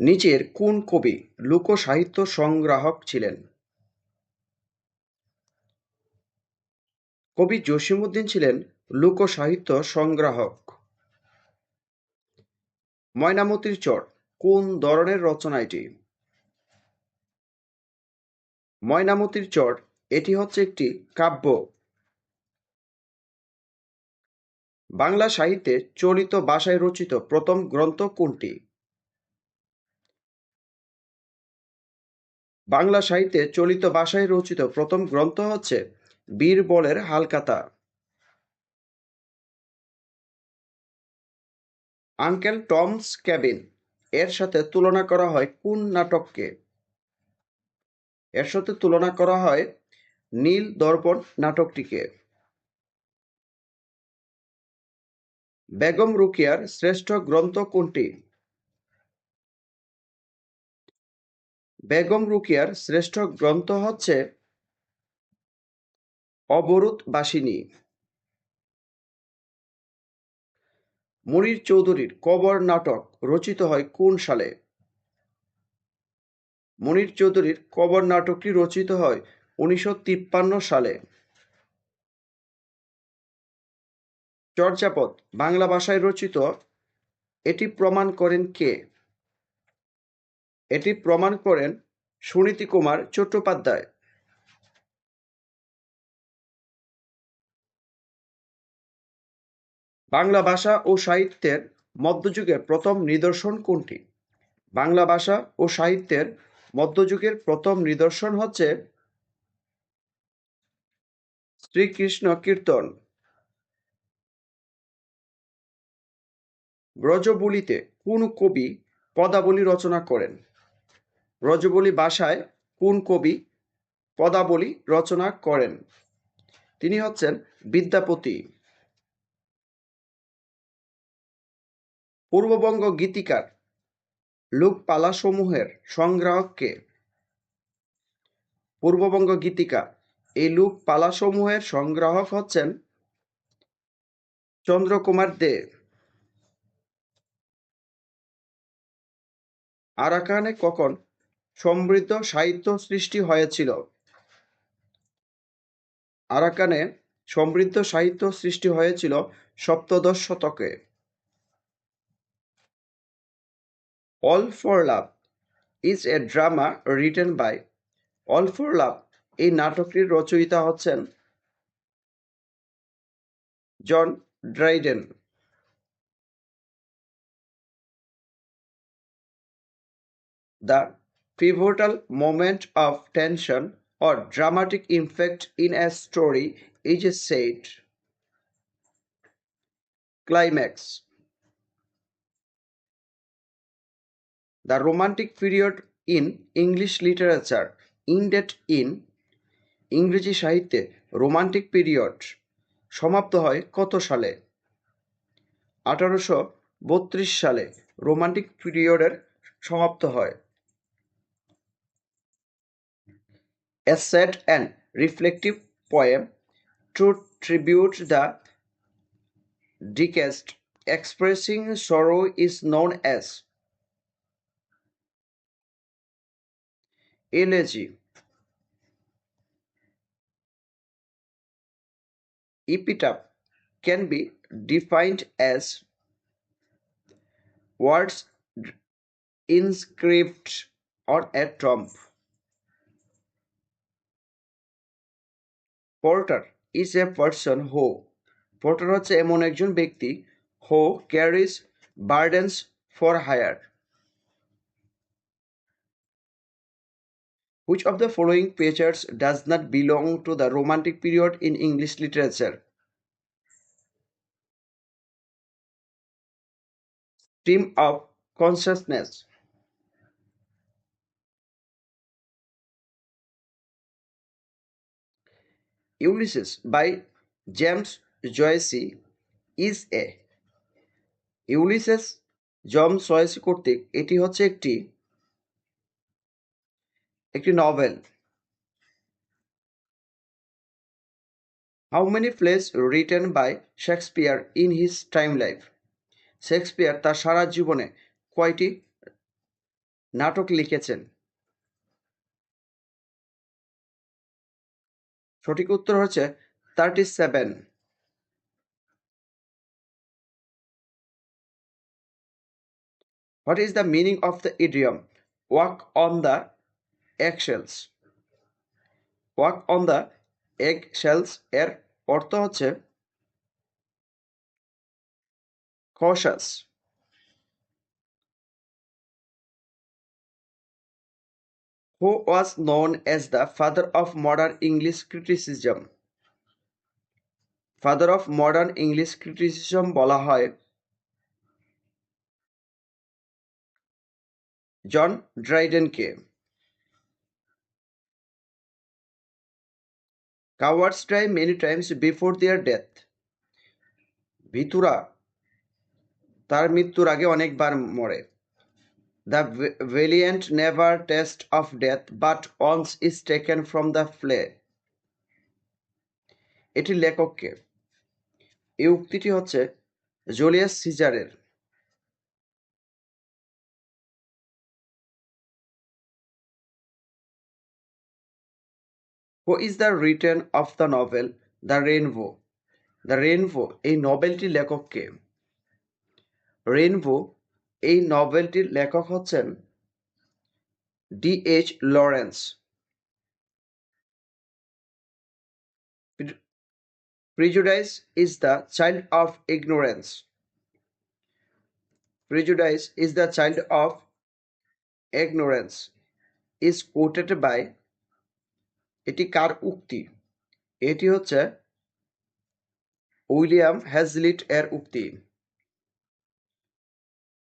নিচের কোন কবি, লোকসাহিত্য সংগ্রাহক ছিলেন? কবি জসীমউদ্দীন ছিলেন লোকসাহিত্য সংগ্রাহক। ময়নামতির চর, কোন ধরনের রচনা এটি? ময়নামতির চর, এটি হচ্ছে একটি কাব্য। বাংলা সাহিত্যে চলিত ভাষায় রচিত প্রথম গ্রন্থ কোনটি? বাংলা সাহিত্যে চলিত ভাষায় রচিত প্রথম গ্রন্থ হচ্ছে বীরবলের হালকাতা আঙ্কেল টমস ক্যাবিন, এর সাথে তুলনা করা হয় কোন নাটককে? এর সাথে তুলনা করা হয় নীল দর্পণ নাটকটিকে। বেগম রুকিয়ার শ্রেষ্ঠ গ্রন্থ কোনটি? বেগম রুকিয়ার শ্রেষ্ঠ গ্রন্থ হচ্ছে অবরোধবাসিনী। মুনীর চৌধুরীর কবর নাটক রচিত হয় কোন সালে? মুনীর চৌধুরীর কবর নাটকটি রচিত হয় উনিশশো তিপ্পান্ন সালে। চর্যাপদ বাংলা ভাষায় রচিত, এটি প্রমাণ করেন কে? এটি প্রমাণ করেন সুনীতি কুমার চট্টোপাধ্যায়। বাংলা ভাষা ও সাহিত্যের মধ্যযুগের প্রথম নিদর্শন কোনটি? বাংলা ভাষা ও সাহিত্যের মধ্যযুগের প্রথম নিদর্শন হচ্ছে শ্রীকৃষ্ণ কীর্তন। ব্রজবুলিতে কোন কবি পদাবলী রচনা করেন? ব্রজবুলি ভাষায় কোন কবি পদাবলী রচনা করেন? তিনি হচ্ছেন বিদ্যাপতি। পূর্ববঙ্গ গীতিকার লোকপালাসমূহের সংগ্রাহক কে? পূর্ববঙ্গ গীতিকা এই লোকপালাসমূহের সংগ্রাহক হচ্ছেন চন্দ্রকুমার দে। আরাকানে কখন সমৃদ্ধ সাহিত্য সৃষ্টি হয়েছিল? আরাকানে সমৃদ্ধ সাহিত্য সৃষ্টি হয়েছিল সপ্তদশ শতকে। All for love is a drama written by all for love এই নাটকটির রচয়িতা হচ্ছেন John Dryden. The pivotal moment of tension or dramatic impact in a story is said climax. The romantic period in English literature ended in ইংরেজি সাহিত্যে romantic period সমাপ্ত হয় কত সালে? আঠারোশো বত্রিশ সালে রোমান্টিক পিরিয়ডের সমাপ্ত হয়। A sad and reflective poem to tribute the deceased expressing sorrow is known as elegy. Epitaph can be defined as words inscribed on a tomb. Porter is a person who porter হচ্ছে এমন একজন ব্যক্তি who carries burdens for hire Which of the following pictures does not belong to the Romantic period in English literature? Stream of consciousness. Ulysses by James Joyce is a. Ulysses জম সয়েসি কর্তৃক এটি হচ্ছে একটি একটি novel how many plays written by Shakespeare in his time life Shakespeare তার সারা জীবনে কয়টি নাটক লিখেছেন? সঠিক উত্তর হচ্ছে thirty seven what is the meaning of the idiom walk on the eggshells walk on the egg shells এর অর্থ হচ্ছে cautious who was known as the father of modern English criticism. Father of modern English criticism বলা হয়। John ড্রাইডেনকে cowards die many times before their death ভিতুরা। তার মৃত্যুর আগে অনেকবার মরে। The valiant never taste of death but once is taken from the play এটি লেখককে। এই উক্তিটি হচ্ছে Julius সিজারের। Who is the written of the novel the Rainbow the Rainbow এই নভেলটির লেখককে। রেনভো এই নভেলটির লেখক হচ্ছেন D H Lawrence. Prejudice is the child of ignorance prejudice is the child of ignorance is quoted by এটি কার উক্তি? এটি হচ্ছে উইলিয়াম হ্যাজলিট এর উক্তি।